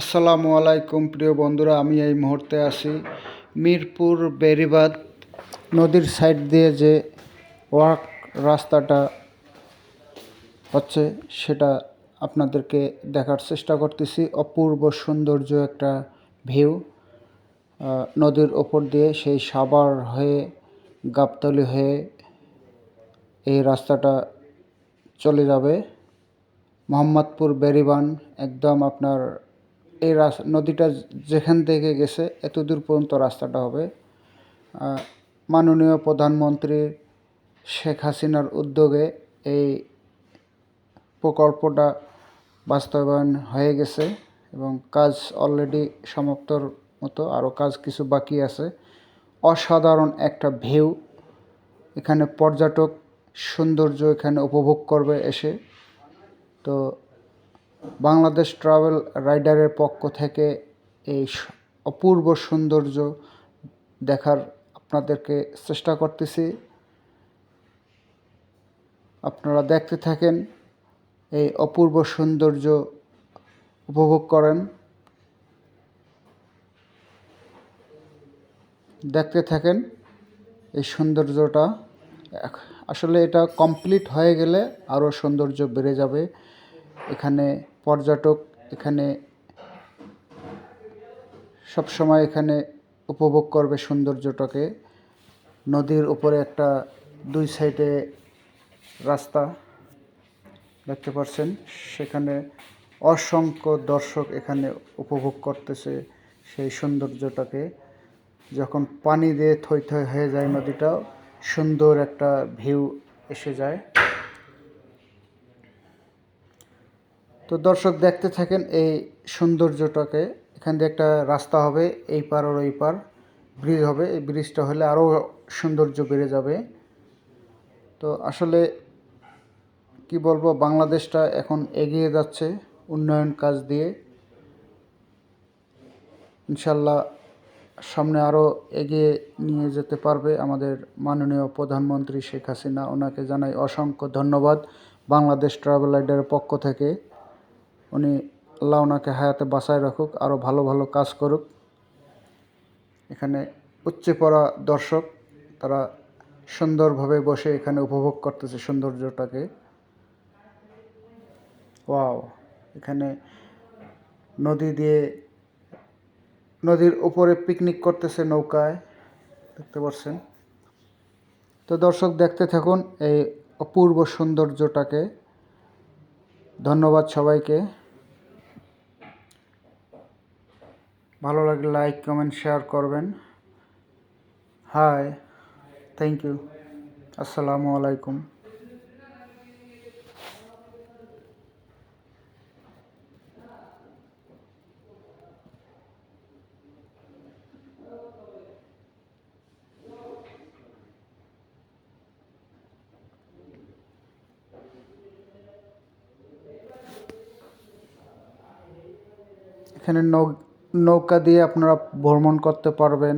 আসসালামু আলাইকুম, প্রিয় বন্ধুরা, আমি এই মুহূর্তে আছি মিরপুর বেরিবাদ নদীর সাইড দিয়ে যে ওয়াক রাস্তাটা হচ্ছে, সেটা আপনাদেরকে দেখার চেষ্টা করতেছি। অপূর্ব সৌন্দর্য একটা ভিউ নদীর ওপর দিয়ে সেই সাভার হয়ে, গাবতলি হয়ে এই রাস্তাটা চলে যাবে। মোহাম্মদপুর বেরিবান, একদম আপনার এই নদীটা যেখান থেকে গেছে এত দূর পর্যন্ত রাস্তাটা হবে। মাননীয় প্রধানমন্ত্রী শেখ হাসিনার উদ্যোগে এই প্রকল্পটা বাস্তবায়ন হয়ে গেছে এবং কাজ অলরেডি সমাপ্তর মতো আরও কাজ কিছু বাকি আছে। অসাধারণ একটা ভিউ এখানে পর্যটক সৌন্দর্য এখানে উপভোগ করবে এসে। তো বাংলাদেশ ট্রাভেল রাইডারের পক্ষ থেকে এই অপূর্ব সৌন্দর্য দেখার আপনাদেরকে চেষ্টা করতেছি। আপনারা দেখতে থাকেন, এই অপূর্ব সৌন্দর্য উপভোগ করেন। দেখতে থাকেন এই সৌন্দর্যটা। আসলে এটা কমপ্লিট হয়ে গেলে আরও সৌন্দর্য বেড়ে যাবে। এখানে পর্যটক এখানে সব সময় এখানে উপভোগ করবে সৌন্দর্যটাকে। নদীর উপরে একটা দুই সাইডে রাস্তা দেখতে পাচ্ছেন। সেখানে অসংখ্য দর্শক এখানে উপভোগ করতেছে সেই সৌন্দর্যটাকে। যখন পানি দিয়ে থই থই হয়ে যায় নদীটা, সুন্দর একটা ভিউ এসে যায়। তো দর্শক দেখতে থাকেন এই সৌন্দর্যটাকে। এখান দিয়ে একটা রাস্তা হবে, এই পার ওই পার। ব্রিজ হবে, এই ব্রিজটা হলে আরও সৌন্দর্য বেড়ে যাবে। তো আসলে কি বলব, বাংলাদেশটা এখন এগিয়ে যাচ্ছে উন্নয়ন কাজ দিয়ে। ইনশাল্লাহ সামনে আরও এগিয়ে নিয়ে যেতে পারবে আমাদের মাননীয় প্রধানমন্ত্রী শেখ হাসিনা। ওনাকে জানাই অসংখ্য ধন্যবাদ বাংলাদেশ ট্রাভেল রাইডারের পক্ষ থেকে। উনি আল্লাহ ওনাকে হায়াতে বাঁচায় রাখুক আরও ভালো ভালো কাজ করুক। এখানে উচ্চে পড়া দর্শক, তারা সুন্দরভাবে বসে এখানে উপভোগ করতেছে সৌন্দর্যটাকে। ওয়াও, এখানে নদী দিয়ে, নদীর উপরে পিকনিক করতেছে নৌকায়, দেখতে পাচ্ছেন। তো দর্শক, দেখতে থাকুন এই অপূর্ব সৌন্দর্যটাকে। ধন্যবাদ সবাইকে। ভালো লাগলে লাইক কমেন্ট শেয়ার করবেন। হাই থ্যাংক ইউ আসসালামু আলাইকুম এখানে নৌ- নৌকা দিয়ে আপনারা ভ্রমণ করতে পারবেন,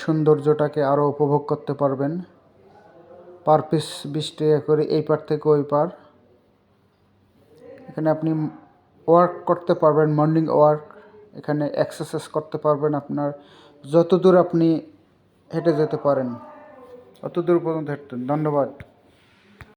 সৌন্দর্যটাকে আরও উপভোগ করতে পারবেন। পার পিস বিশ টাকা করে এই পার থেকে ওই পার। এখানে আপনি ওয়ার্ক করতে পারবেন, মর্নিং ওয়ার্ক। এখানে এক্সারসাইজ করতে পারবেন আপনার। যত দূর আপনি হেঁটে যেতে পারেন অত দূর পর্যন্ত হেঁটতেন ধন্যবাদ।